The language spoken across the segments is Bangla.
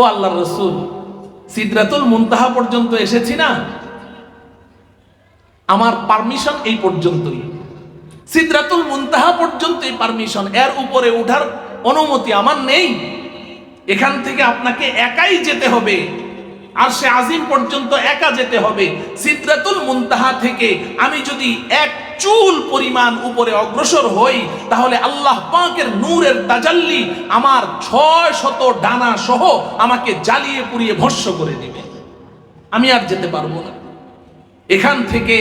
ও আল্লাহ রসুল, সিদ্রাতুল মুনতাহা পর্যন্ত এসেছি না? আমার পারমিশন এই পর্যন্তই। সিদ্রাতুল মুনতাহা পর্যন্তই পারমিশন এর উপরে ওঠার অনুমতি আমার নেই। এখান থেকে আপনাকে একাই যেতে হবে। আর সে আজিম পর্যন্ত একা যেতে হবে। সিদ্রাতুল মুনতাহা থেকে আমি যদি এক চুল পরিমাণ উপরে অগ্রসর হই, তাহলে আল্লাহ পাকের নূরের তাজাল্লি আমার ছয় শত ডানা সহ আমাকে জ্বালিয়ে পুড়িয়ে ভস্য করে দিবে। আমি আর যেতে পারব না। এখান থেকে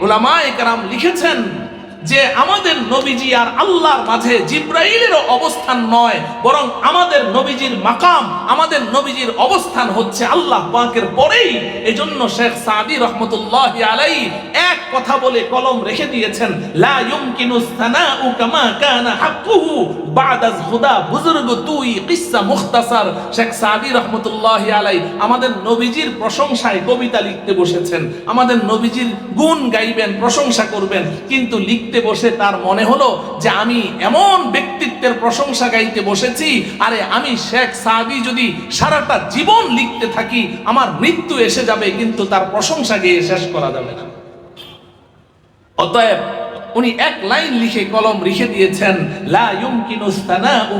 ওলামায়ে কেরাম লিখেছেন যে আমাদের নবীজি আর আল্লাহর মাঝে জিব্রাইলের অবস্থান নয়, বরং আমাদের নবীজির মাকাম, আমাদের নবীজির অবস্থান হচ্ছে আল্লাহ পাকের পরেই। এজন্য শেখ সাদি রহমতুল্লাহ আলাই এক কথা বলে কলম রেখে দিয়েছেন, লা কামা কানা হাক্কুহু হুদা। বুজুর্গ, তুই মুখতাসার? শেখ সাদি রহমতুল্লাহ আলাই আমাদের নবীজির প্রশংসায় কবিতা লিখতে বসেছেন, আমাদের নবীজির গুণ গাইবেন, প্রশংসা করবেন, কিন্তু লিখতে বসে তার মনে হলো যে আমি এমন ব্যক্তিত্বের প্রশংসা গাইতে বসেছি, আরে আমি শেখ সাহাবি যদি সারাটা জীবন লিখতে থাকি, আমার মৃত্যু এসে যাবে, কিন্তু তার প্রশংসা গিয়ে শেষ করা যাবে না। অতএব উনি এক লাইন লিখে কলম লিখে দিয়েছেন, লা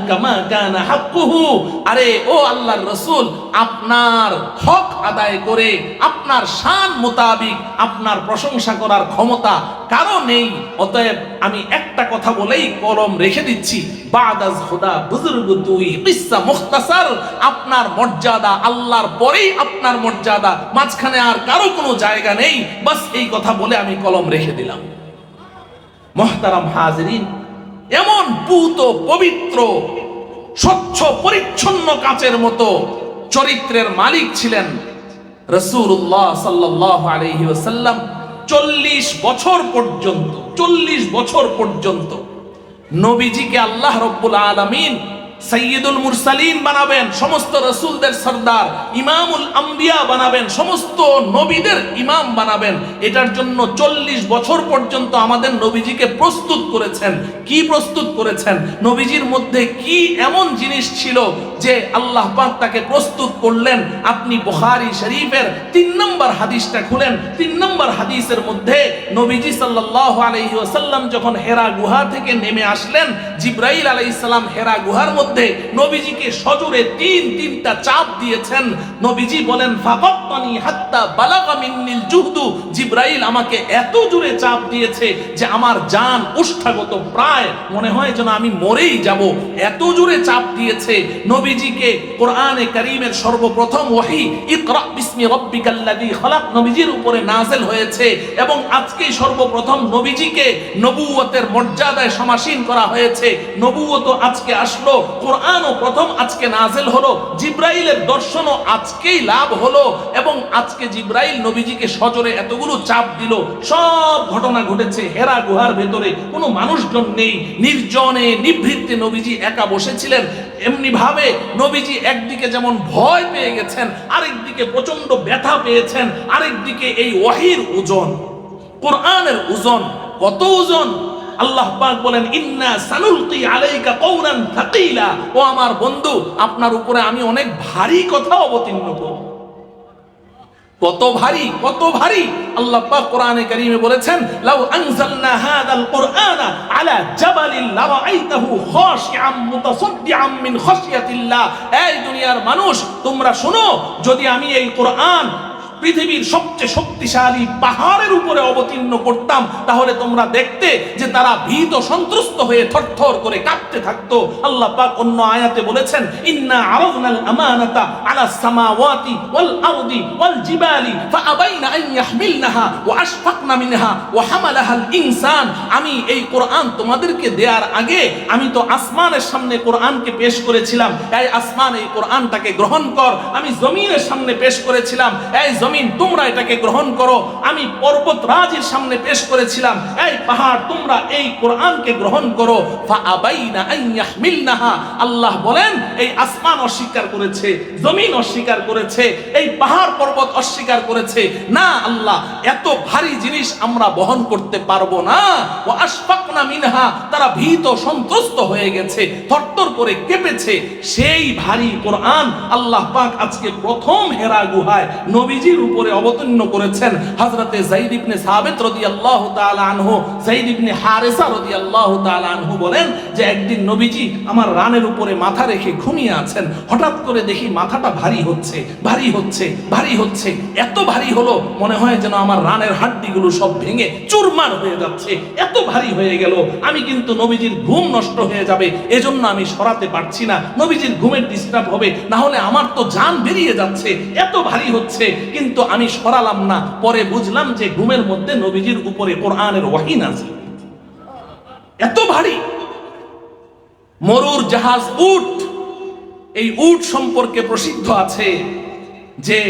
কামা কানা হাক্কুহু। আরে, ও আল্লাহর রাসূল, আপনার হক আদায় করে, আপনার শান মোতাবিক আপনার প্রশংসা করার ক্ষমতা কারও নেই। অতএব আমি একটা কথা বলেই কলম রেখে দিচ্ছি, বাদাজ খোদা বুজুর্গ তুই কিসসা মুখতাসার? আপনার মর্যাদা আল্লাহর পরেই আপনার মর্যাদা, মাঝখানে আর কারও কোনো জায়গা নেই। বাস এই কথা বলে আমি কলম রেখে দিলাম। মহতারাম হাজরিন, এমন পুত পবিত্র, স্বচ্ছ, পরিচ্ছন্ন কাচের মতো চরিত্রের মালিক ছিলেন রসুল্লাহ সাল্লাহ আলহি ওসাল্লাম চল্লিশ বছর পর্যন্ত, চল্লিশ বছর পর্যন্ত। নবীজিকে আল্লাহ রব্বুল আলমিন সৈয়দুল মুরসালিন বানাবেন, সমস্ত রসুলদের সর্দার, ইমামুল আম্বিয়া বানাবেন, সমস্ত নবীদের ইমাম বানাবেন। এটার জন্য চল্লিশ বছর পর্যন্ত আমাদের নবীজিকে প্রস্তুত করেছেন। কি প্রস্তুত করেছেন? নবীজির মধ্যে কি এমন জিনিস ছিল যে আল্লাহ পাক তাকে প্রস্তুত করলেন? আপনি বুখারী শরীফের তিন নম্বর হাদিসটা খুলেন। তিন নম্বর হাদিসের মধ্যে নবীজি সাল্লাল্লাহু আলাইহি ওয়াসাল্লাম যখন হেরা গুহা থেকে নেমে আসলেন, জিব্রাইল আলাইহিস সালাম হেরা গুহার মধ্যে নবীজিকে সজোরে তিন তিনটা চাপ দিয়েছেন। নবীজি বলেন, ফাকাত্তানি হাত্তা বালাগা মিন্নিল জুহদু। জিব্রাইল আমাকে এত জোরে চাপ দিয়েছে যে আমার জান উষ্ঠাগত প্রায় মনে হয় যেন আমি মরেই যাব। এত জোরে চাপ দিয়েছে নবীজিকে কোরআনে কারীমের সর্বপ্রথম ওহী ইকরা বিসমি রাব্বিকাল্লাযী খলাক। নবীজির উপরে নাযিল হয়েছে এবং আজকে সর্বপ্রথম নবীজিকে নবুয়তের মর্যাদায় সমাসীন করা হয়েছে। নবুয়ত আজকে আসলো কোরআনও প্রথম আজকে নাজেল হলো, জিব্রাইলের দর্শনও আজকেই লাভ হলো এবং আজকে জিব্রাইল নবীজিকে সজরে এতগুলো চাপ দিল। সব ঘটনা ঘটেছে হেরা গুহার ভেতরে, কোনো মানুষজন নেই, নির্জনে নিভৃত্তে নবীজি একা বসেছিলেন। এমনি ভাবে নবীজি একদিকে যেমন ভয় পেয়ে গেছেন, আরেকদিকে প্রচণ্ড ব্যথা পেয়েছেন, আরেকদিকে এই ওয়াহির ওজন, কোরআনের ওজন, কত ওজন? আল্লাহ পাক বলেন, ইন্না সানুলকি আলাইকা কওলান থাকিলা ও আমার বন্ধু, আপনার উপরে আমি অনেক ভারী কথা অবতীর্ণ করব। কত ভারী কত ভারী। আল্লাহ পাক কোরআনে কারীমে বলেছেন, লাউ আনজালনা হাদাল কুরআনা আলা জাবালিন লারাআইতাহু খাশিআম মুতাসাদ্দিআম মিন খাশিয়াতিল্লাহ। এই দুনিয়ার মানুষ, তোমরা শোনো, যদি আমি এই কোরআন পৃথিবীর সবচেয়ে শক্তিশালী পাহাড়ের উপরে অবতীর্ণ করতাম, তাহলে তোমরা দেখতে যে তারা ভীত সন্ত্রস্ত হয়ে থরথর করে কাঁপতে থাকতো। আল্লাহ পাক অন্য আয়াতে বলেছেন, ইন্না আরাদনাল আমানাতা আলা সামাওয়াতি ওয়াল আরদি ওয়াল জিবালি ফাআবাইনা আন ইয়াহমিলনাহা ওয়া আশফাকনা মিনহা ওয়া হামালাহাল ইনসান। আমি এই কোরআন তোমাদেরকে দেওয়ার আগে আমি তো আসমানের সামনে কোরআনকে পেশ করেছিলাম। এই আসমান এই কোরআনটাকে গ্রহণ কর। আমি জমিনের সামনে পেশ করেছিলাম। এই জমিন, তোমরা এটাকে গ্রহণ করো। আমি পর্বত রাজের সামনে পেশ করেছিলাম। এই পাহাড়, তোমরা এই কোরআনকে গ্রহণ করো। আল্লাহ বলেন, এই আসমান অস্বীকার করেছে, জমিন অস্বীকার করেছে, এই পাহাড় পর্বত অস্বীকার করেছে। না আল্লাহ, এত ভারী জিনিস আমরা বহন করতে পারব না। ও আশফাকনা মিনহা, তারা ভীত সন্ত্রস্ত হয়ে গেছে করে কেঁপেছে। সেই ভারী কোরআন আল্লাহ পাক আজকে প্রথম হেরা গুহায় নবীজির উপরে অবতীর্ণ করেছেন। হযরতে যায়েদ ইবনে সাবিত রাদিয়াল্লাহু তাআলা আনহু যায়েদ ইবনে হারেসা রাদিয়াল্লাহু তাআলা আনহু বলেন যে, একদিন নবীজি আমার রানের উপরে মাথা রেখে ঘুমিয়ে আছেন। হঠাৎ করে দেখি মাথাটা ভারী হচ্ছে ভারী হচ্ছে ভারী হচ্ছে। এত ভারী হলো, মনে হয় যেন আমার রানের হাড্ডিগুলো সব ভেঙে চুরমার হয়ে যাচ্ছে। এত ভারী হয়ে গেল। আমি কিন্তু নবীজির ঘুম নষ্ট হয়ে যাবে, এজন্য আমি সরাতে পারছি না, নবীজির ঘুমের ডিস্টার্ব হবে না হলে আমার তো জান বেরিয়ে যাচ্ছে, এত ভারী হচ্ছে, কিন্তু আমি সরালাম না, পরে বুঝলাম যে ঘুমের মধ্যে নবীজির উপরে কোরআনের ওয়াহিন আছে এত ভারী। মরুর জাহাজ উট, এই উট সম্পর্কে প্রসিদ্ধ আছে যে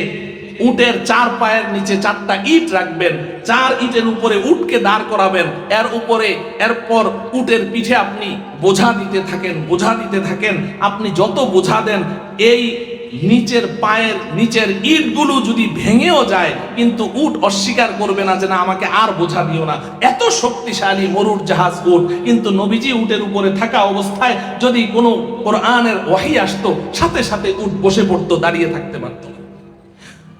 উটের চার পায়ের নিচে চারটা ইট রাখবেন। চার ইটের উপরে উটকে দাঁড় করাবেন। এর উপরে, এরপর উটের পিঠে আপনি বোঝা দিতে থাকেন, বোঝা দিতে থাকেন। আপনি যত বোঝা দেন, এই নিচের পায়ের নিচের ইটগুলো যদি ভেঙেও যায়, কিন্তু উট অস্বীকার করবে না যে, না, আমাকে আর বোঝা দিও না। এত শক্তিশালী মরুর জাহাজ উট। কিন্তু নবীজি উটের উপরে থাকা অবস্থায় যদি কোনো কোরআনের ওয়াহি আসতো, সাথে সাথে উট বসে পড়তো, দাঁড়িয়ে থাকতে পারতো।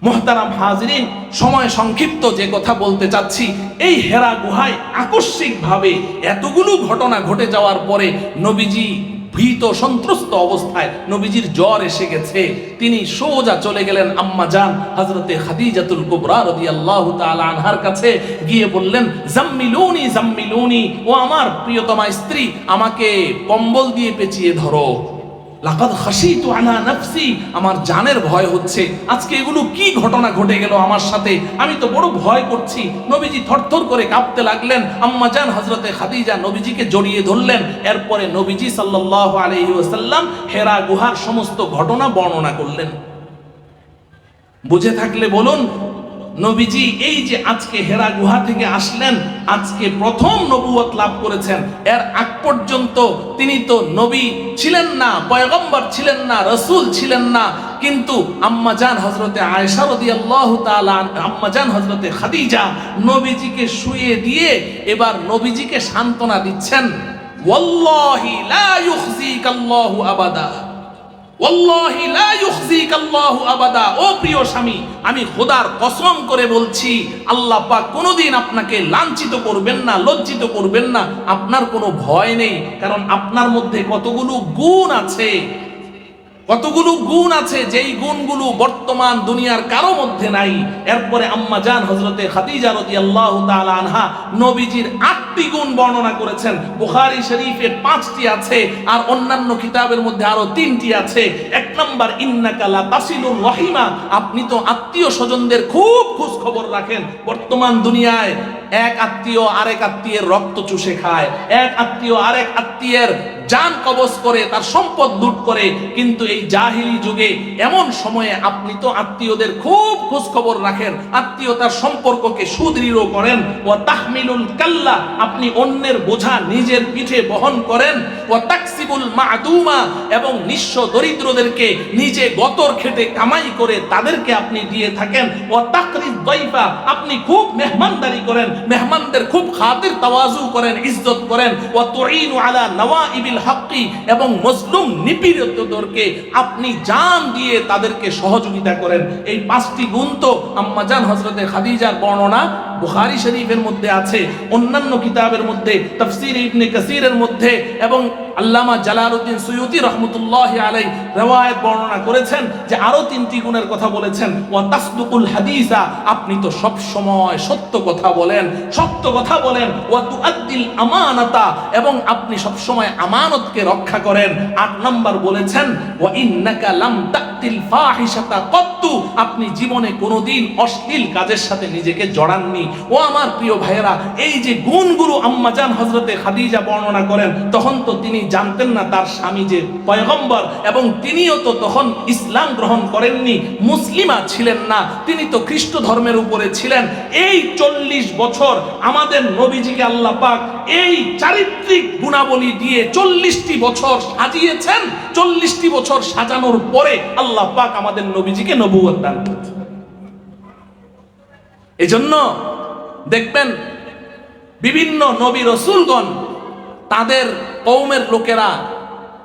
মোহতারাম হাজরিন, সময় সংক্ষিপ্ত যে কথা বলতে চাচ্ছি, এই হেরা গুহায় আকস্মিকভাবে এতগুলো ঘটনা ঘটে যাওয়ার পরে নবীজি ভীত সন্ত্রস্ত অবস্থায় নবীজির জ্বর এসে গেছে। তিনি সোজা চলে গেলেন আম্মা জান হজরতে খাদিজাতুল কুবরা রাদিয়াল্লাহু তাআলা আনহার কাছে গিয়ে বললেন, জাম্মিলুনি জাম্মিলুনি, ও আমার প্রিয়তমা স্ত্রী, আমাকে কম্বল দিয়ে পেঁচিয়ে ধরো। লাকাদ খাশিতু আলা নাফসি, আমার জানের ভয় হচ্ছে। আজকে এগুলো কি ঘটনা ঘটে গেল আমার সাথে? আমি তো বড় ভয় করছি। নবীজি থরথর করে কাঁপতে লাগলেন। আম্মা জান হযরতে খাদিজা নবীজিকে জড়িয়ে ধরলেন। এরপরে নবীজি সাল্লাল্লাহু আলাইহি ওয়াসাল্লাম হেরা গুহার সমস্ত ঘটনা বর্ণনা করলেন। বুঝে থাকলে বলুন নবীজি, এই যে আজকে হেরা গুহা থেকে আসলেন, আজকে প্রথম নবুয়ত লাভ করেছেন। এর আগ পর্যন্ত তিনি তো নবী ছিলেন না, পয়গম্বর ছিলেন না, রসুল ছিলেন না। কিন্তু আম্মাজান হজরতে আয়েশা রাদিয়াল্লাহু তাআলা আম্মাজান হজরতে খাদিজা নবীজিকে শুয়ে দিয়ে এবার নবীজিকে সান্ত্বনা দিচ্ছেন। ওয়াল্লাহি লা ইউখজিকাল্লাহু আবাদা। ও প্রিয় স্বামী, আমি খোদার কসম করে বলছি, আল্লাহ পাক কোনোদিন আপনাকে লাঞ্ছিত করবেন না, লজ্জিত করবেন না। আপনার কোনো ভয় নেই, কারণ আপনার মধ্যে কতগুলো গুণ আছে। কতগুলো গুণ আছে, যেই গুণগুলো বর্তমান দুনিয়ার কারও মধ্যে নাই। এরপরে আম্মা জান হজরতে খাদিজা রাদিয়াল্লাহু তাআলা আনহা নবীজির আটটি গুণ বর্ণনা করেছেন। বুখারী শরীফে পাঁচটি আছে আর অন্যান্য কিতাবের মধ্যে আরও তিনটি আছে। এক নম্বর, ইন্নাকা লা তাসিলুর রহিমা। আপনি তো আত্মীয় স্বজনদের খুব খোঁজ খবর রাখেন। বর্তমান দুনিয়ায় এক আত্মীয় আরেক আত্মীয়ের রক্ত চুষে খায়। এক আত্মীয় আরেক আত্মীয়ের জান কবজ করে, তার সম্পদ লুট করে। কিন্তু এই জাহিলি যুগে এমন সময়ে আপনি তো আত্মীয়দের খুব খোঁজ খবর রাখেন আত্মীয়তার সম্পর্ককে সুদৃঢ় করেন। ও তাহমিলুল কাল্লা, আপনি অন্যের বোঝা নিজের পিঠে বহন করেন। ও তাকসিবুল মাদুমা, এবং নিঃস্ব দরিদ্রদেরকে নিজে গতর খেটে কামাই করে তাদেরকে আপনি দিয়ে থাকেন। ও তাকরিদ দইফা আপনি খুব মেহমানদারি করেন। মেহমানদের খুব খাতির তাওয়াজু করেন, ইজ্জত করেন। ও তুইনু আলা নওয়াইবিল হাক্কি এবং মজলুম নিপীড়িতদেরকে আপনি জান দিয়ে তাদেরকে সহযোগিতা করেন। এই পাঁচটি গুণ তো আম্মাজান হজরতে খাদিজার বর্ণনা বুখারী শরীফের মধ্যে আছে, অন্যান্য কিতাবের মধ্যে, তাফসীর ইবনে কাসিরের মধ্যে এবং আল্লামা জালালউদ্দিন সুয়ুতি রহমতুল্লাহ আলাই রেওয়ায়ত বর্ণনা করেছেন যে আরও তিনটি গুণের কথা বলেছেন। ওয়া তাসদুকুল হাদিসা, আপনি তো সব সময় সত্য কথা বলেন। সত্য কথা বলেন ওয়া তুআদ্দিল আমানাতা, এবং আপনি সব সময় আমানতকে রক্ষা করেন। আট নাম্বার বলেছেন ওয়া ইন্নাকা লাম তাতিল ফাহিশাতা কত্তু, আপনি জীবনে কোনোদিন অশ্লীল কাজের সাথে নিজেকে জড়াননি। ও আমার প্রিয় ভাইয়েরা, এই যে গুণগুলো আম্মাজান হজরতে খাদিজা বর্ণনা করেন, তখন তো তিনি জানতেন না তার স্বামী যে পয়গম্বর, এবং তিনিও তো তখন ইসলাম গ্রহণ করেননি, মুসলিমা ছিলেন না, তিনি তো খ্রিস্ট ধর্মের উপরে ছিলেন। এই চল্লিশ বছর আমাদের নবীজিকে আল্লাহ পাক এই চারিত্রিক গুণাবলী দিয়ে চল্লিশটি বছর সাজিয়েছেন। চল্লিশটি বছর সাজানোর পরে আল্লাহ পাক আমাদের নবীজিকে নবুয়ত দান করেছেন। এজন্য দেখবেন বিভিন্ন নবী রসুলগণ তাদের কৌমের লোকেরা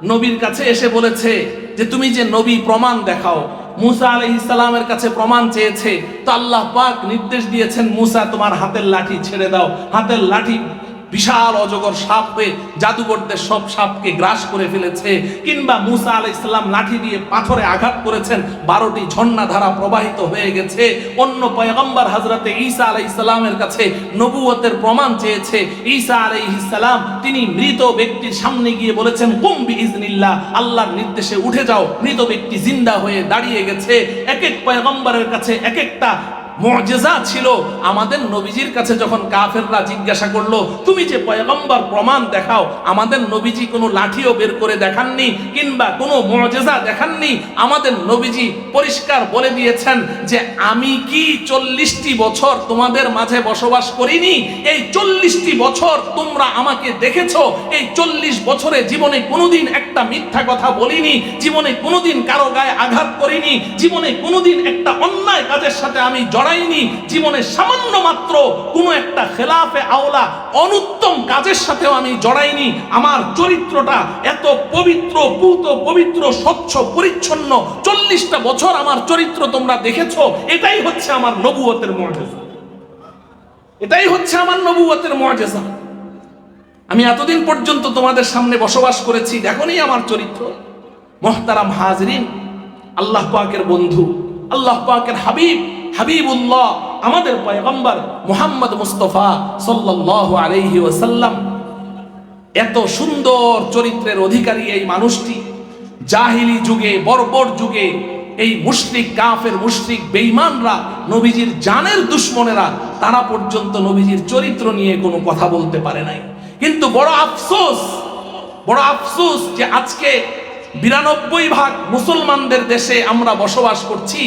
নবীর কাছে এসে বলেছে যে, তুমি যে নবী প্রমাণ দেখাও মুসা আলহ ইসলামের কাছে প্রমাণ চেয়েছে। তো আল্লাহ পাক নির্দেশ দিয়েছেন, মুসা, তোমার হাতের লাঠি ছেড়ে দাও। হাতের লাঠি বিশাল অজগর সাপ হয়ে জাদুকরদের সব সাপকে গ্রাস করে ফেলেছে। কিংবা মুসা আলাই ইসলাম লাঠি দিয়ে পাথরে আঘাত করেছেন, বারোটি ঝর্ণা ধারা প্রবাহিত হয়ে গেছে। অন্য পয়গম্বর হাজরাতে ঈসা আলাই ইসলামের কাছে নবুয়তের প্রমাণ চেয়েছে। ঈসা আলাই ইসলাম তিনি মৃত ব্যক্তির সামনে গিয়ে বলেছেন কুম্বি ইজনিল্লাহ আল্লাহর নির্দেশে উঠে যাও। মৃত ব্যক্তি জিন্দা হয়ে দাঁড়িয়ে গেছে। এক এক পয়গম্বরের কাছে এক একটা মুজিজা ছিল। আমাদের নবীজির কাছে যখন কাফেররা জিজ্ঞাসা করল, তুমি যে পয়গম্বর, প্রমাণ দেখাও, আমাদের নবীজি কোনো লাঠিও বের করে দেখাননি কিংবা কোনো মুজিজা দেখাননি? আমাদের নবীজি পরিষ্কার বলে দিয়েছেন যে, আমি কি চল্লিশটি বছর তোমাদের মাঝে বসবাস করিনি? এই চল্লিশটি বছর তোমরা আমাকে দেখেছ। এই চল্লিশ বছরে জীবনে কোনোদিন একটা মিথ্যা কথা বলিনি। জীবনে কোনোদিন কারও গায়ে আঘাত করিনি। জীবনে কোনোদিন একটা অন্যায় কাজের সাথে আমি জড়াইনি জীবনে সামান্য মাত্র কোনো একটা খেলাফে আওলা অনুত্তম কাজের সাথেও আমি জড়াইনি। আমার চরিত্রটা এত পবিত্র পুত পবিত্র, স্বচ্ছ, পরিচ্ছন্ন, চল্লিশটা বছর আমার চরিত্র তোমরা দেখেছ, এটাই হচ্ছে আমার নবুয়তের মর্যাদা। এটাই হচ্ছে আমার নবুয়তের মর্যাদা। আমি এতদিন পর্যন্ত তোমাদের সামনে বসবাস করেছি, দেখনি আমার চরিত্র? মহতারাম হাজরিন, আল্লাহ পাকের বন্ধু, আল্লাহ পাকের হাবিব হাবিবুল্লাহ, আমাদের পয়গম্বর মোহাম্মদ মুস্তফা সাল্লাল্লাহু আলাইহি ওয়াসাল্লাম, এত সুন্দর চরিত্রের অধিকারী এই মানুষটি। জাহিলি যুগে, বর্বর যুগে এই মুশরিক, কাফের, মুশরিক, বেঈমানরা, নবীজির জানের দুশ্মনেরা, তারা পর্যন্ত নবীজির চরিত্র নিয়ে কোনো কথা বলতে পারে নাই। কিন্তু বড় আফসোস বড় আফসোস যে আজকে বিরানব্বই ভাগ মুসলমানদের দেশে আমরা বসবাস করছি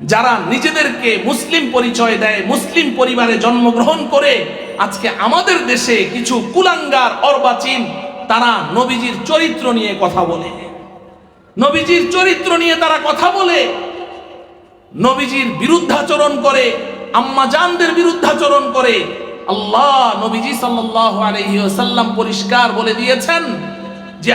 যারা নিজেদেরকে মুসলিম পরিচয় দেয়, মুসলিম পরিবারে জন্মগ্রহণ করে, আজকে আমাদের দেশে কিছু কুলাঙ্গার, অর্বাচীন, তারা নবীজির চরিত্র নিয়ে কথা বলে। নবীজির চরিত্র নিয়ে তারা কথা বলে। নবীজির বিরুদ্ধাচরণ করে আম্মাজানদের বিরুদ্ধাচরণ করে। আল্লাহ নবীজি সাল্লাল্লাহু আলাইহি ওয়াসাল্লাম পরিষ্কার বলে দিয়েছেন যে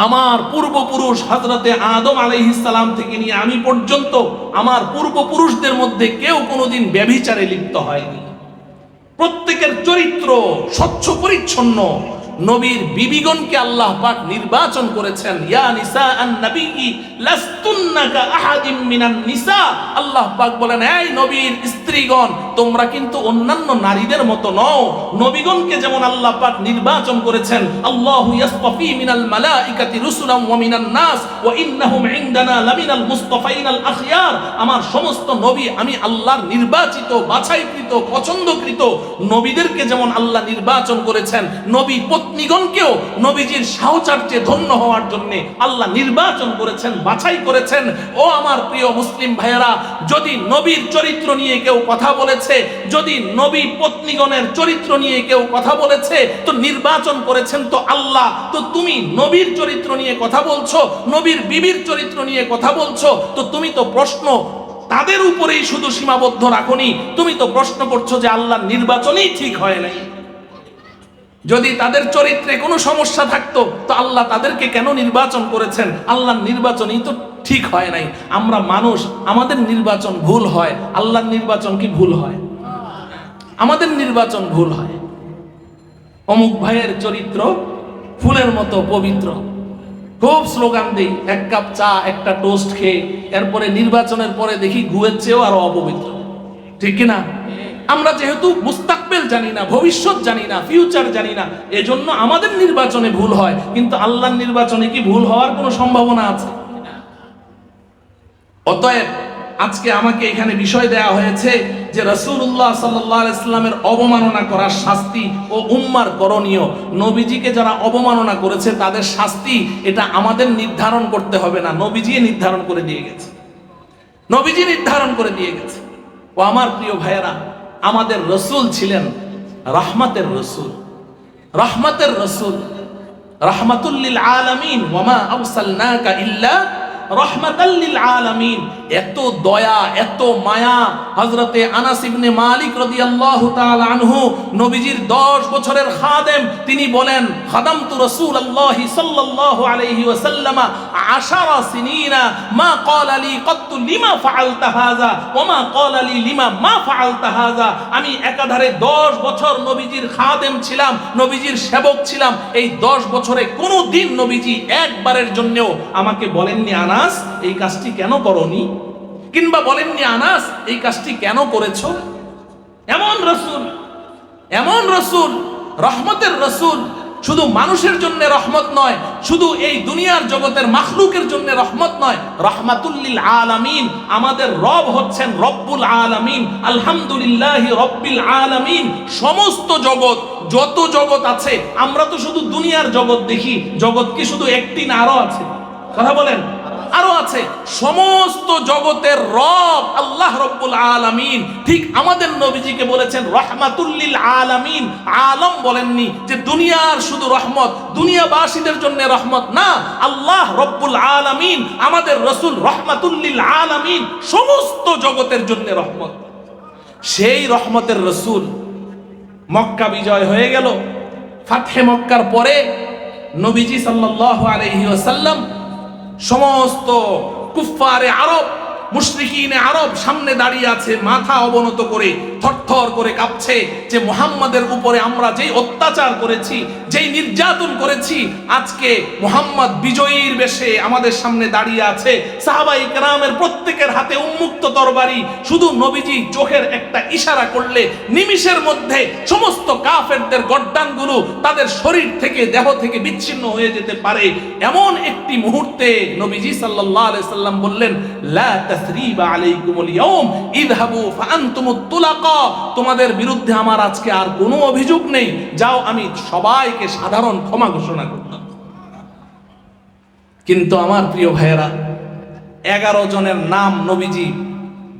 আমার পূর্বপুরুষ হজরতে আদম আলাইহিসালাম থেকে নিয়ে আমি পর্যন্ত আমার পূর্বপুরুষদের মধ্যে কেউ কোনোদিন ব্যভিচারে লিপ্ত হয়নি। প্রত্যেকের চরিত্র স্বচ্ছ পরিচ্ছন্ন নবীর বিবিগণকে আল্লাহ পাক নির্বাচন করেছেন, ইয়া নিসা আন নবী লাস্তুন্না কা আহাদিম মিনান নিসা। আল্লাহ পাক বলেন, এই নবীর স্ত্রীগণ, তোমরা কিন্তু অন্যান্য নারীদের মতো নও। নবীগণকে যেমন আল্লাহ পাক নির্বাচন করেছেন, আল্লাহু ইয়াসতাফি মিনাল মালাইকাতি রুসুলাম ওয়া মিনান নাস ওয়া ইন্নাহুম ইনদানা লামিনাল মুস্তাফাইনাল আখিয়ার আমার সমস্ত নবী আমি আল্লাহর নির্বাচিত, বাছাইকৃত, পছন্দকৃত নবীদেরকে যেমন আল্লাহ নির্বাচন করেছেন, নবী পত্নীগণকেও নবীজির সাহচার্যে ধন্য হওয়ার জন্য আল্লাহ নির্বাচন করেছেন, বাছাই করেছেন। ও আমার প্রিয় মুসলিম ভাইয়েরা, যদি নবীর চরিত্র নিয়ে কেউ কথা বলেছে, যদি নবী পত্নীগণের চরিত্র নিয়ে কেউ কথা বলেছে, তো নির্বাচন করেছেন তো আল্লাহ। তো তুমি নবীর চরিত্র নিয়ে কথা বলছো, নবীর বিবির চরিত্র নিয়ে কথা বলছো, তো তুমি তো প্রশ্ন তাদের উপরেই শুধু সীমাবদ্ধ রাখনি। তুমি তো প্রশ্ন করছ যে আল্লাহ নির্বাচনই ঠিক হয় নাই। যদি তাদের চরিত্রে কোনো সমস্যা থাকতো, তো আল্লাহ তাদেরকে কেন নির্বাচন করেছেন? আল্লাহর নির্বাচনই তো ঠিক হয় নাই। আমরা মানুষ, আমাদের নির্বাচন ভুল হয়। আল্লাহর নির্বাচন কি ভুল হয়? আমাদের নির্বাচন ভুল হয়। অমুক ভাইয়ের চরিত্র ফুলের মতো পবিত্র। খুব স্লোগান দিই, এক কাপ চা, একটা টোস্ট খেয়ে, এরপরে নির্বাচনের পরে দেখি গুয়ের চেয়েও আরও অপবিত্র। ঠিক কিনা? আমরা যেহেতু মুস্তাকবেল জানি না, ভবিষ্যৎ জানি না ফিউচার জানি না, এজন্য আমাদের নির্বাচনে ভুল হয়। কিন্তু আল্লাহর নির্বাচনে কি ভুল হওয়ার কোনো সম্ভাবনা আছে? অতএব আজকে আমাকে এখানে বিষয় দেয়া হয়েছে যে রসুল্লাহ সাল্লামের অবমাননা করার শাস্তি ও উম্মার করণীয়। নবীজিকে যারা অবমাননা করেছে, তাদের শাস্তি এটা আমাদের নির্ধারণ করতে হবে না। নবীজি নির্ধারণ করে দিয়ে গেছে। নবীজি নির্ধারণ করে দিয়ে গেছে। ও আমার প্রিয় ভাইয়েরা আমাদের রসুল ছিলেন রাহমাতের রসুল। রাহমাতের রসুল। রাহমাতুল্লিল আলামিন ওয়ামা আরসালনাকা ইল্লা রহমাতাল্লিল আলামিন। এত দয়া, এত মায়া হযরতে আনাস ইবনে মালিক রাদিয়াল্লাহু তাআলা আনহু নবীজির 10 বছরের খাদেম, তিনি বলেন, খাদামতু রাসূলুল্লাহি সাল্লাল্লাহু আলাইহি ওয়াসাল্লাম আশারা সিনিনা, মা ক্বালা লি কত্তু লিমা ফাআলতা হাযা, ওয়া মা ক্বালা লি লিমা মা ফাআলতা হাযা। আমি একাধারে 10 বছর নবীজির খাদেম ছিলাম, নবীজির সেবক ছিলাম। এই 10 বছরে কোনো দিন নবীজি একবারের জন্যও আমাকে বলেননি আনাস, এই কাজটি কেন করনি? কিংবা বলেননি, আনাস, এই কাজটি কেন করেছ? এমন রসুল এমন রসুল, রহমতের রসুল, শুধু মানুষের জন্য রহমত নয়, শুধু এই দুনিয়ার জগতের মাখলুকের জন্য রহমত নয়, রহমাতুল্লিল আলামিন, আমাদের রব হচ্ছেন রব্বুল আলামিন, আলহামদুলিল্লাহ রব্বিল আলামিন, সমস্ত জগৎ, যত জগৎ আছে, আমরা তো শুধু দুনিয়ার জগৎ দেখি, জগৎ কি শুধু একটি না আরও আছে? কথা বলেন। আরও আছে। সমস্ত জগতের রব আল্লাহ রব্বুল আলামিন। ঠিক আমাদের নবীজিকে বলেছেন রহমাতুল্লিল আলামিন। আলম বলেননি যে দুনিয়ার শুধু রহমত, দুনিয়াবাসীদের জন্য রহমত না। আল্লাহ রব্বুল আলামিন, আমাদের রসুল রহমাতুল্লিল আলামিন, সমস্ত জগতের জন্য রহমত। সেই রহমতের রসুল মক্কা বিজয় হয়ে গেল। ফাতহে মক্কার পরে নবীজি সাল্লাল্লাহু আলাইহি ওয়াসাল্লাম সমস্ত কুফফারে আরব আরব সামনে দাঁড়িয়ে আছে, মাথা অবনত করে, থরথর করে কাঁপছে যে মুহাম্মাদের উপরে আমরা যেই অত্যাচার করেছি, যেই নির্যাতন করেছি, আজকে মুহাম্মদ বিজয়ীর বেশে আমাদের সামনে দাঁড়িয়ে আছে। সাহাবাই কেরামের প্রত্যেকের হাতে উন্মুক্ত তরবারি, শুধু নবীজি চোখের একটা ইশারা করলে, নিমিষের মধ্যে সমস্ত কাফেরদের গড্ডানগুলো তাদের শরীর থেকে, দেহ থেকে বিচ্ছিন্ন হয়ে যেতে পারে। এমন একটি মুহূর্তে নবীজি সাল্লাল্লাহু সাল্লাম বললেন, লা তোমাদের বিরুদ্ধে আমার আজকে আর কোনো অভিযোগ নেই। যাও, আমি সবাইকে সাধারণ ক্ষমা ঘোষণা করলাম কিন্তু আমার প্রিয় ভাইয়েরা, এগারো জনের নাম নবীজি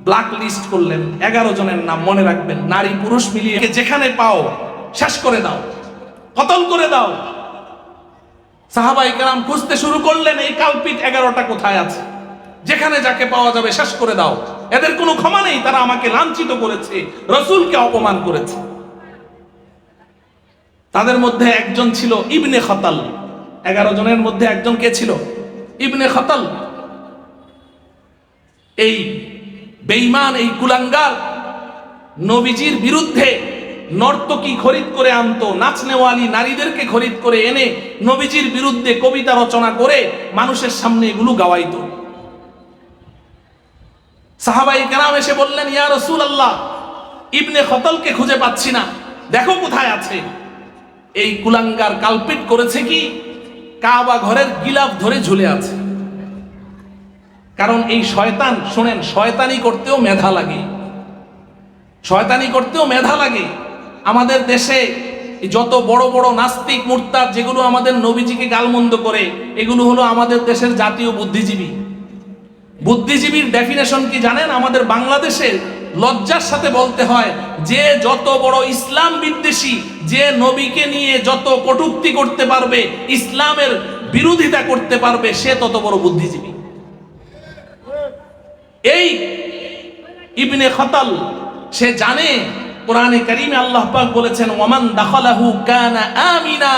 ব্ল্যাক লিস্ট করলেন। এগারো জনের নাম মনে রাখবেন, নারী পুরুষ মিলিয়ে যেখানে পাও, শেষ করে দাও, কতল করে দাও। সাহাবাই কেরাম খুঁজতে শুরু করলেন, এই কালপিট এগারোটা কোথায় আছে? যেখানে যাকে পাওয়া যাবে শেষ করে দাও। এদের কোনো ক্ষমা নেই, তারা আমাকে লাঞ্ছিত করেছে, রসুলকে অপমান করেছে। তাদের মধ্যে একজন ছিল ইবনে খতাল। এগারো জনের মধ্যে একজন কে ছিল? ইবনে খতাল। এই বেঈমান, এই কুলাঙ্গার নবীজির বিরুদ্ধে নর্তকী খরিদ করে আনতো, নাচনেওয়ালি নারীদেরকে খরিদ করে এনে নবীজির বিরুদ্ধে কবিতা রচনা করে মানুষের সামনে এগুলো গাওয়াইতো। সাহাবাই কেরাম এসে বললেন, ইয়া রসুল আল্লাহ ইবনে খতলকে খুঁজে পাচ্ছি না। দেখো কোথায় আছে। এই কুলাঙ্গার কালপিট করেছে কি? কাবা ঘরের গিলাফ ধরে ঝুলে আছে। কারণ এই শয়তান, শোনেন, শয়তানি করতেও মেধা লাগে। শয়তানি করতেও মেধা লাগে। আমাদের দেশে যত বড় বড় নাস্তিক, মুরতাদ, যেগুলো আমাদের নবীজিকে গালমন্দ করে, এগুলো হলো আমাদের দেশের জাতীয় বুদ্ধিজীবী। বুদ্ধিজীবীর ডেফিনেশন কি জানেন? আমাদের বাংলাদেশে লজ্জার সাথে বলতে হয়, যে যত বড় ইসলাম বিদ্বেষী, যে নবীকে নিয়ে যত কটুক্তি করতে পারবে, ইসলামের বিরোধিতা করতে পারবে, সে তত বড় বুদ্ধিজীবী। এই ইবনে খতাল, সে জানে, কোরআনে কারিমে আল্লাহ পাক বলেছেন, ওয়ামান দাখালাহু কানা আমিনা।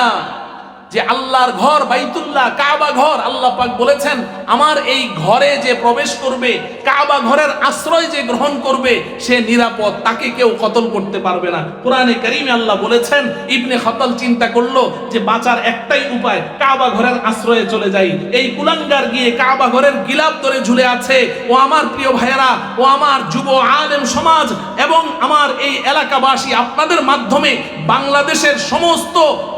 যে আল্লাহর ঘর, বাইতুল্লাহ, কাবা ঘর, আল্লাহ পাক বলেছেন, আমার এই ঘরে যে প্রবেশ করবে, কাবা ঘরের আশ্রয় যে গ্রহণ করবে, সে নিরাপদ, তাকে কেউ কতল করতে পারবে না। কোরআনে কারিমে আল্লাহ বলেছেন, ইবনে খতল চিন্তা করল যে বাঁচার একটাই উপায়, কাবা ঘরের আশ্রয়ে চলে যাই। এই কুলাঙ্গার গিয়ে কাবা ঘরের গিলাপ ধরে ঝুলে আছে, ও আমার প্রিয় ভাইয়েরা, ও আমার যুব আলেম সমাজ এবং আমার এই এলাকাবাসী, আপনাদের মাধ্যমে বাংলাদেশের সমস্ত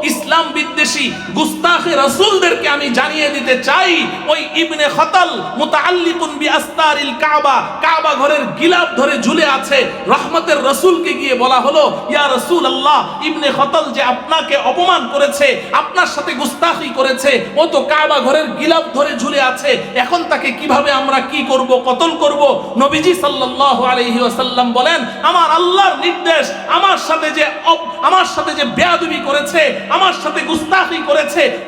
ইসলাম বিদ্বেষী গুস্তাখে রাসূলদেরকে আমি জানিয়ে দিতে চাই, ওই ইবনে খতাল মুতাআল্লিকুন বি আস্তারিল কাবা কাবা ঘরের গিলাফ ধরে ঝুলে আছে, রহমতের রসুলকে গিয়ে বলা হলো, ইয়া রসুল আল্লাহ ইবনে খতল যে আপনাকে অপমান করেছে, আপনার সাথে গুস্তাখি করেছে, ও তো কাবা ঘরের গিলাফ ধরে ঝুলে আছে, এখন তাকে কীভাবে আমরা কি করব, কতল করব? নবীজি সাল্লাল্লাহু আলাইহি ওয়াসাল্লাম বলেন, আমার আল্লাহর নির্দেশ, আমার সাথে যে আমার সাথে যে বেয়াদবি করেছে, আমার সাথে গুস্তাখি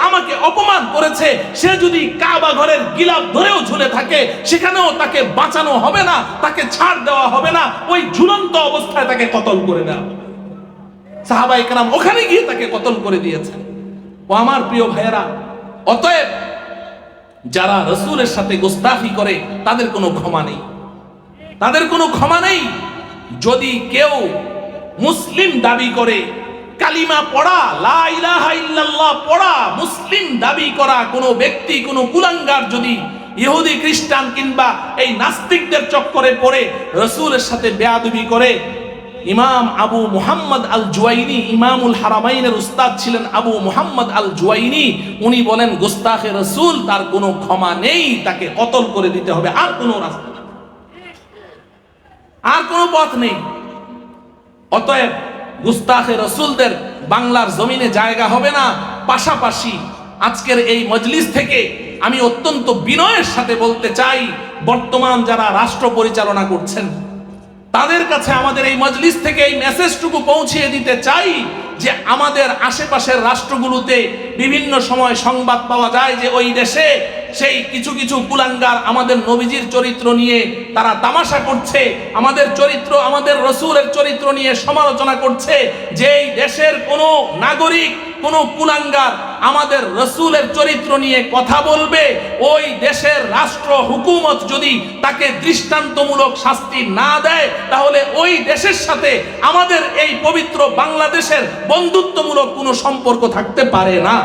আমাকে অপমান করেছে, সে যদি কাবা ঘরের গিলাফ ধরেও ঝুলে থাকে, সেখানেও তাকে বাঁচানো হবে না, তাকে ছাড় দেওয়া হবে না, ওই ঝুলন্ত অবস্থায় তাকে কতল করে দেওয়া হবে। সাহাবাই কালাম ওখানে গিয়ে তাকে কতল করে দিয়েছেন ও আমার প্রিয় ভাইয়েরা, অতএব যারা রসুলের সাথে গোস্তাফি করে, তাদের কোনো ক্ষমা নেই। তাদের কোনো ক্ষমা নেই। যদি কেউ মুসলিম দাবি করে কালিমা পড়া, লা ইলাহা ইল্লাল্লাহ পড়া, মুসলিম দাবি করা, কোনো ব্যক্তি, কোনো কুলাঙ্গার যদি ইহুদি, খ্রিস্টান কিংবা এই নাস্তিকদের চক্করে পড়ে, রসুলের সাথে বেয়াদবি করে, ইমাম আবু মুহাম্মদ আল জুয়াইনি ইমামুল হারামাইনের উস্তাদ ছিলেন আবু মুহাম্মদ আল জুয়াইনি উনি বলেন, গোস্তাখে রসুল, তার কোনো ক্ষমা নেই, তাকে কতল করে দিতে হবে, আর কোনো রাস্তা। আর কোনো পথ নেই অতএব গুস্তাখে রসুলদের বাংলার জমিনে জায়গা হবে না। পাশাপাশি আজকের এই মজলিস থেকে আমি অত্যন্ত বিনয়ের সাথে বলতে চাই, বর্তমান যারা রাষ্ট্র পরিচালনা করছেন, তাদের কাছে আমাদের এই মজলিস থেকে এই মেসেজটুকু পৌঁছিয়ে দিতে চাই যে আমাদের আশেপাশের রাষ্ট্রগুলোতে বিভিন্ন সময় সংবাদ পাওয়া যায় যে ওই দেশে সেই কিছু কিছু কুলাঙ্গার আমাদের নবীজির চরিত্র নিয়ে তারা তামাশা করছে, আমাদের চরিত্র, আমাদের রসুলের চরিত্র নিয়ে সমালোচনা করছে যে এই দেশের কোনো নাগরিক, কোনো কুলাঙ্গার আমাদের রসুলের চরিত্র নিয়ে কথা বলবে, ওই দেশের রাষ্ট্র হুকুমত যদি তাকে দৃষ্টান্তমূলক শাস্তি না দেয়, তাহলে ওই দেশের সাথে আমাদের এই পবিত্র বাংলাদেশের বন্ধুত্বমূলক কোনো সম্পর্ক থাকতে পারে না।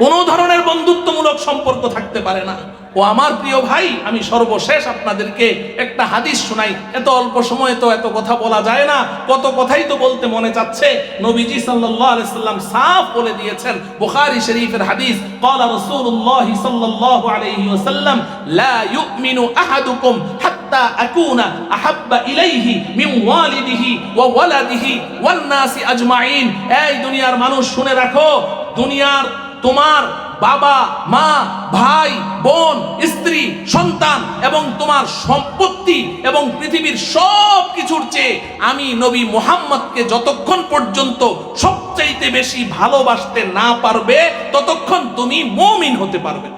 কোনো ধরনের বন্ধুত্বমূলক সম্পর্ক থাকতে পারে না। ও আমার প্রিয় ভাই, আমি সর্বশেষ আপনাদেরকে একটা হাদিস শোনাই। এত অল্প সময়ে তো এত কথা বলা যায় না। কত কথাই তো বলতে মনে যাচ্ছে। নবীজি সাল্লাল্লাহু আলাইহি সাল্লাম সাফ বলে দিয়েছেন বুখারী শরীফের হাদিস قال رسول الله صلى الله عليه وسلم আহাদুকুম يؤمن احدكم حتى اكون احب اليه من والده وولده والناس اجمعين এই দুনিয়ার মানুষ শুনে রাখো, দুনিয়ার তোমার বাবা, মা, ভাই, বোন, স্ত্রী, সন্তান এবং তোমার সম্পত্তি এবং পৃথিবীর সব কিছুর চেয়ে আমি নবী মোহাম্মদকে যতক্ষণ পর্যন্ত সবচাইতে বেশি ভালোবাসতে না পারবে, ততক্ষণ তুমি মমিন হতে পারবে।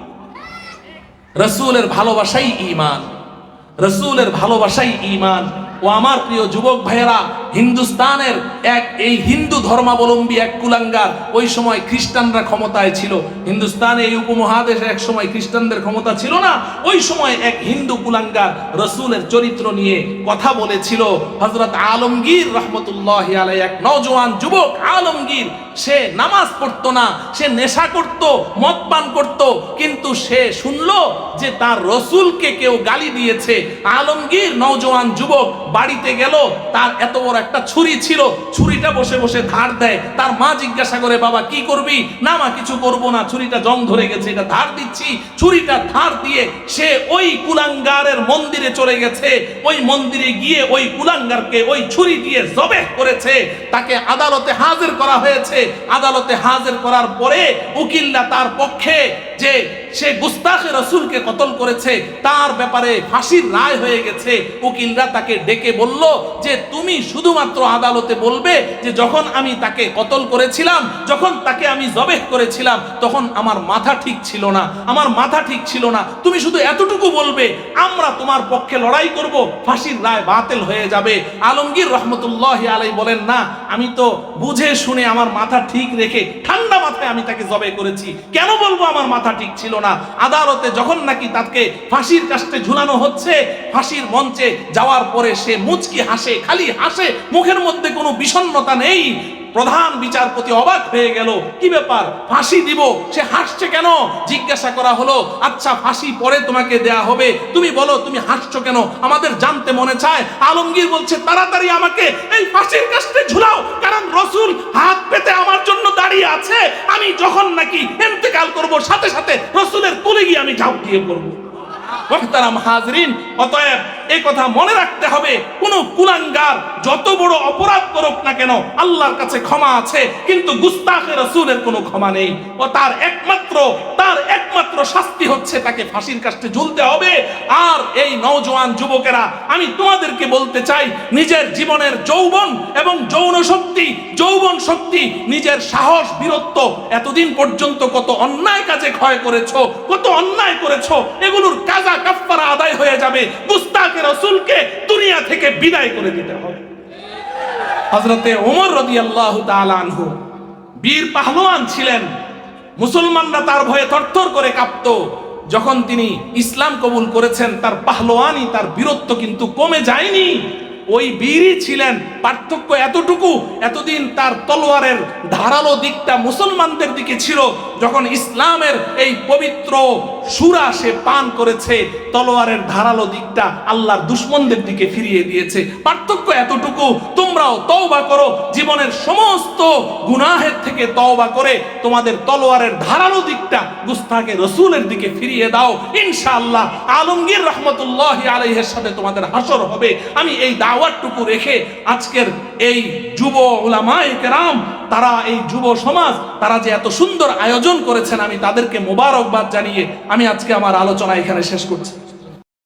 রসুলের ভালোবাসাই ঈমান রসুলের ভালোবাসাই ঈমান ও আমার প্রিয় যুবক ভাইয়েরা হিন্দুস্তানের এক, এই হিন্দু ধর্মাবলম্বী এক কুলাঙ্গার ওই সময় খ্রিস্টানরা ক্ষমতায় ছিল। হিন্দুস্তানে এই উপমহাদেশে এক সময় খ্রিস্টানদের ক্ষমতা ছিল না। ওই সময় এক হিন্দু কুলাঙ্গার রসুলের চরিত্র নিয়ে কথা বলেছিল। হজরত আলমগীর রহমতুল্লাহ আলাই এক নওজোয়ান যুবক। আলমগীর, সে নামাজ পড়তো না, সে নেশা করত, মদ পান করত, কিন্তু সে শুনলো যে তার রসুলকে কেউ গালি দিয়েছে। আলমগীর নওজোয়ান যুবক বাড়িতে গেল, তার এত বড় একটা ছুরি ছিল, ছুরিটা বসে বসে ধার দেয়। তার মা জিজ্ঞাসা করে, বাবা, কি করবি? না মা, কিছু করব না। ছুরিটা জং ধরে গেছে, এটা ধার দিচ্ছি। ছুরিটা ধার দিয়ে সে ওই কুলাঙ্গারের মন্দিরে চলে গেছে। ওই মন্দিরে গিয়ে ওই কুলাঙ্গারকে ওই ছুরি দিয়ে জবে করেছে। তাকে আদালতে হাজির করা হয়েছে। আদালতে হাজির করার পরে উকিল্লা তার পক্ষে যে সে গুস্তাখে রসুলকে কতল করেছে, তার ব্যাপারে ফাঁসির রায় হয়ে গেছে। উকিলরা তাকে ডেকে বলল যে, তুমি শুধুমাত্র আদালতে বলবে যে, যখন আমি তাকে কতল করেছিলাম, যখন তাকে আমি জবেহ করেছিলাম, তখন আমার মাথা ঠিক ছিল না। আমার মাথা ঠিক ছিল না। তুমি শুধু এতটুকু বলবে, আমরা তোমার পক্ষে লড়াই করব, ফাঁসির রায় বাতিল হয়ে যাবে। আলমগীর রহমতুল্লাহ আলাই বলেন, না, আমি তো বুঝে শুনে আমার মাথা ঠিক রেখে ঠান্ডা মাথায় আমি তাকে জবে করেছি। কেন বলব আমার মাথা ঠিক ছিল না। আদালতে যখন নাকি তাকে ফাঁসির কাস্টে ঝুলানো হচ্ছে, ফাঁসির মঞ্চে যাওয়ার পরে সে মুচকি হাসে, খালি হাসে, মুখের মধ্যে কোনো বিষণ্ণতা নেই। প্রধান বিচারপতি অবাক হয়ে গেল, কি ব্যাপার? ফাঁসি দিব? সে হাসছে কেন? জিজ্ঞাসা করা হলো আচ্ছা ফাঁসি পরে তোমাকে দেয়া হবে। তুমি বলো, তুমি হাসছো কেন? আমাদের জানতে মনে চায়। আলমগীর বলছে, তাড়াতাড়ি আমাকে এই ফাঁসির কাছে ঝুলাও, কারণ রসুল হাত পেতে আমার জন্য দাঁড়িয়ে আছে। আমি যখন নাকি এতেকাল করব সাথে সাথে রসুলের কোলে গিয়ে আমি ঝাঁপ দিয়ে পড়ব। মোহতারাম হাজরিন, অতএব এই কথা মনে রাখতে হবে, কোন কুলাঙ্গার যত বড় অপরাধ করুক না কেন, আল্লাহর কাছে ক্ষমা আছে, কিন্তু গুস্তাখে রসুলের কোনো ক্ষমা নেই। ও তার একমাত্র তার একমাত্র শাস্তি হচ্ছে তাকে ফাঁসির কাছে ঝুলতে হবে। আর এই নওজোয়ান যুবকেরা, আমি তোমাদেরকে বলতে চাই, নিজের জীবনের যৌবন এবং যৌন শক্তি, যৌবন শক্তি, নিজের সাহস, বীরত্ব, এতদিন পর্যন্ত কত অন্যায় কাজে ক্ষয় করেছ কত অন্যায় করেছ, এগুলোর কাজা কাফফারা আদায় হয়ে যাবে। গুস্তাকে রসুলকে দুনিয়া থেকে বিদায় করে দিতে হবে। হজরতে ওমর রাদিয়াল্লাহু তাআলা আনহু, বীর পাহলোয়ান ছিলেন। মুসলমানরা তার ভয়ে থরথর করে কাঁপতো। যখন তিনি ইসলাম কবুল করেছেন, তার পাহলোয়ানি তার বীরত্ব কিন্তু কমে যায়নি। ওই বীরই ছিলেন পার্থক্য এতটুকু, এতদিন তার তলোয়ারের ধারালো দিকটা মুসলমানদের দিকে ছিল, যখন ইসলামের এই পবিত্র সুরা সে পান করেছে, তলোয়ারের ধারালো দিকটা আল্লাহর দুশ্মনদের দিকে ফিরিয়ে দিয়েছে। পার্থক্য এতটুকু, তোমরাও তওবা করো, জীবনের সমস্ত গুনাহের থেকে তওবা করে তোমাদের তলোয়ারের ধারালো দিকটা গুস্তাকে রসুলের দিকে ফিরিয়ে দাও। ইনশাআল্লাহ আলমগীর রহমতুল্লাহ আলাইহের সাথে তোমাদের হাসর হবে। আমি এই দাওয়াতটুকু রেখে আজকের এই যুব উলামায়ে কেরাম, তারা এই যুব সমাজ, তারা যে এত সুন্দর আয়োজন করেছেন, আমি তাদেরকে মোবারকবাদ জানিয়ে আমি আজকে আমার আলোচনা এখানে শেষ করছি।